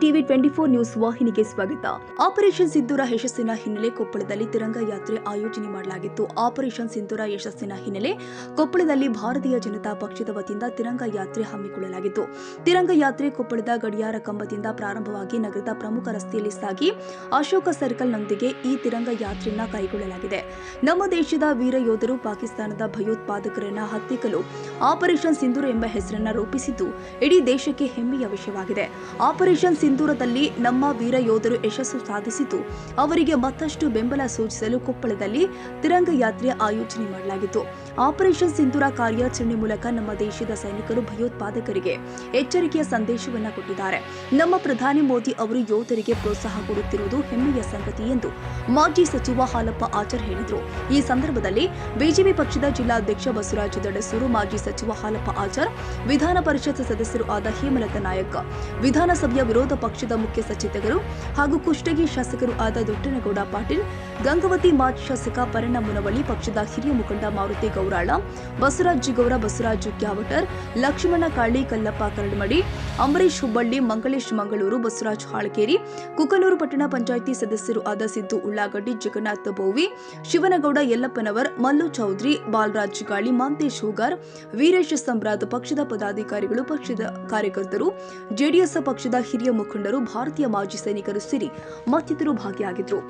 TV twenty four news ವಾಹಿನಿಗೆ ಸ್ವಾಗತ. Operation ಸಿಂಧೂರ ಯಶಸ್ಸಿನ ಹಿನ್ನೆಲೆ ಕೊಪ್ಪಳದಲ್ಲಿ ತಿರಂಗ ಯಾತ್ರೆ ಆಯೋಜನೆ ಮಾಡಲಾಗಿತ್ತು. ಆಪರೇಷನ್ ಸಿಂಧೂರ ಯಶಸ್ಸಿನ ಹಿನ್ನೆಲೆ ಕೊಪ್ಪಳದಲ್ಲಿ ಭಾರತೀಯ ಜನತಾ ಪಕ್ಷದ ವತಿಯಿಂದ ತಿರಂಗ ಯಾತ್ರೆ ಹಮ್ಮಿಕೊಳ್ಳಲಾಗಿತ್ತು. ತಿರಂಗ ಯಾತ್ರೆ ಕೊಪ್ಪಳದ ಗಡಿಯಾರ ಕಂಬದಿಂದ ಪ್ರಾರಂಭವಾಗಿ ನಗರದ ಪ್ರಮುಖ ರಸ್ತೆಯಲ್ಲಿ ಸಾಗಿ ಅಶೋಕ ಸರ್ಕಲ್ನೊಂದಿಗೆ ಈ ತಿರಂಗ ಯಾತ್ರೆಯನ್ನ ಕೈಗೊಳ್ಳಲಾಗಿದೆ. ನಮ್ಮ ದೇಶದ ವೀರ ಯೋಧರು ಪಾಕಿಸ್ತಾನದ ಭಯೋತ್ಪಾದಕರನ್ನ ಹತ್ತಿಕ್ಕಲು ಆಪರೇಷನ್ ಸಿಂಧೂರ ಎಂಬ ಹೆಸರನ್ನ ರೂಪಿಸಿದ್ದು ಇಡೀ ದೇಶಕ್ಕೆ ಹೆಮ್ಮೆಯ ವಿಷಯವಾಗಿದೆ. ಆಪರೇಷನ್ ಸಿಂಧೂರದಲ್ಲಿ ನಮ್ಮ ವೀರ ಯೋಧರು ಯಶಸ್ಸು ಸಾಧಿಸಿದ್ದು, ಅವರಿಗೆ ಮತ್ತಷ್ಟು ಬೆಂಬಲ ಸೂಚಿಸಲು ಕೊಪ್ಪಳದಲ್ಲಿ ತಿರಂಗ ಯಾತ್ರೆ ಆಯೋಜನೆ ಮಾಡಲಾಗಿತ್ತು. ಆಪರೇಷನ್ ಸಿಂಧೂರ ಕಾರ್ಯಾಚರಣೆ ಮೂಲಕ ನಮ್ಮ ದೇಶದ ಸೈನಿಕರು, ಭಯೋತ್ಪಾದಕರಿಗೆ ಎಚ್ಚರಿಕೆಯ ಸಂದೇಶವನ್ನು ಕೊಟ್ಟಿದ್ದಾರೆ. ನಮ್ಮ ಪ್ರಧಾನಿ ಮೋದಿ ಅವರು ಯೋಧರಿಗೆ ಪ್ರೋತ್ಸಾಹ ಕೊಡುತ್ತಿರುವುದು ಹೆಮ್ಮೆಯ ಸಂಗತಿ ಎಂದು ಮಾಜಿ ಸಚಿವ ಹಾಲಪ್ಪ ಆಚಾರ್ ಹೇಳಿದರು. ಈ ಸಂದರ್ಭದಲ್ಲಿ ಬಿಜೆಪಿ ಪಕ್ಷದ ಜಿಲ್ಲಾಧ್ಯಕ್ಷ ಬಸವರಾಜ ದಡಸೂರು ಮಾಜಿ ಸಚಿವ ಹಾಲಪ್ಪ ಆಚಾರ್, ವಿಧಾನ ಪರಿಷತ್ ಸದಸ್ಯರು ಆದ ಹೇಮಲತಾ ನಾಯಕ್ ವಿರೋಧ ಪಕ್ಷದ ಮುಖ್ಯ ಸಚೇತಕರು ಹಾಗೂ ಕುಷ್ಟಗಿ ಶಾಸಕರು ಆದ ದೊಡ್ಡನಗೌಡ ಪಾಟೀಲ್, ಗಂಗವತಿ ಮಾಜಿ ಶಾಸಕ ಪರಣ ಮುನವಳ್ಳಿ ಪಕ್ಷದ ಹಿರಿಯ ಮುಖಂಡ ಮಾರುತಿ ಗೌರಾಳ, ಬಸವರಾಜ್ ಗೌರ, ಬಸವರಾಜ್ ಕ್ಯಾವಟರ್, ಲಕ್ಷ್ಮಣ ಕಾಳಿ, ಕಲ್ಲಪ್ಪ ಕರಡಮಡಿ ಅಂಬರೀಶ್ ಹುಬ್ಬಳ್ಳಿ, ಮಂಗಳೇಶ್ ಮಂಗಳೂರು, ಬಸವರಾಜ್ ಹಾಳಕೇರಿ, ಕುಕನೂರು ಪಟ್ಟಣ ಪಂಚಾಯಿತಿ ಸದಸ್ಯರು ಆದ ಸಿದ್ದು ಉಳ್ಳಾಗಡ್ಡಿ, ಜಗನ್ನಾಥ ಬೋವಿ, ಶಿವನಗೌಡ ಯಲ್ಲಪ್ಪನವರ್, ಮಲ್ಲು ಚೌಧರಿ, ಬಾಲರಾಜ್ ಗಾಳಿ, ಮಾಂತೇಶ್ ಹೂಗಾರ್, ವೀರೇಶ್ ಸಂಬ್ರಾತ್ ಪಕ್ಷದ ಪದಾಧಿಕಾರಿಗಳು, ಪಕ್ಷದ ಕಾರ್ಯಕರ್ತರು, ಜೆಡಿಎಸ್ ಹಿರಿಯ ಮುಖಂಡರು ಭಾರತೀಯ ಮಾಜಿ ಸೈನಿಕರು ಸೇರಿ ಮತ್ತಿತರರು ಭಾಗಿಯಾಗಿದ್ದರು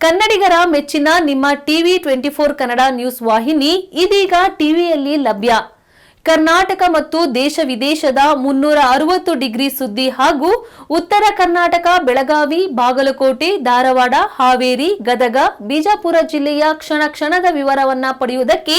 ಕನ್ನಡಿಗರ ಮೆಚ್ಚಿನ ನಿಮ್ಮ TV twenty four Kannada news ವಾಹಿನಿ ಇದೀಗ ಟಿವಿಯಲ್ಲಿ ಲಭ್ಯ. ಕರ್ನಾಟಕ ಮತ್ತು ದೇಶ ವಿದೇಶದ ಮುನ್ನೂರ ಅರವತ್ತು ಡಿಗ್ರಿ ಸುದ್ದಿ ಹಾಗೂ ಉತ್ತರ ಕರ್ನಾಟಕ, ಬೆಳಗಾವಿ, ಬಾಗಲಕೋಟೆ, ಧಾರವಾಡ, ಹಾವೇರಿ, ಗದಗ, ಬಿಜಾಪುರ ಜಿಲ್ಲೆಯ ಕ್ಷಣ ಕ್ಷಣದ ವಿವರವನ್ನ ಪಡೆಯುವುದಕ್ಕೆ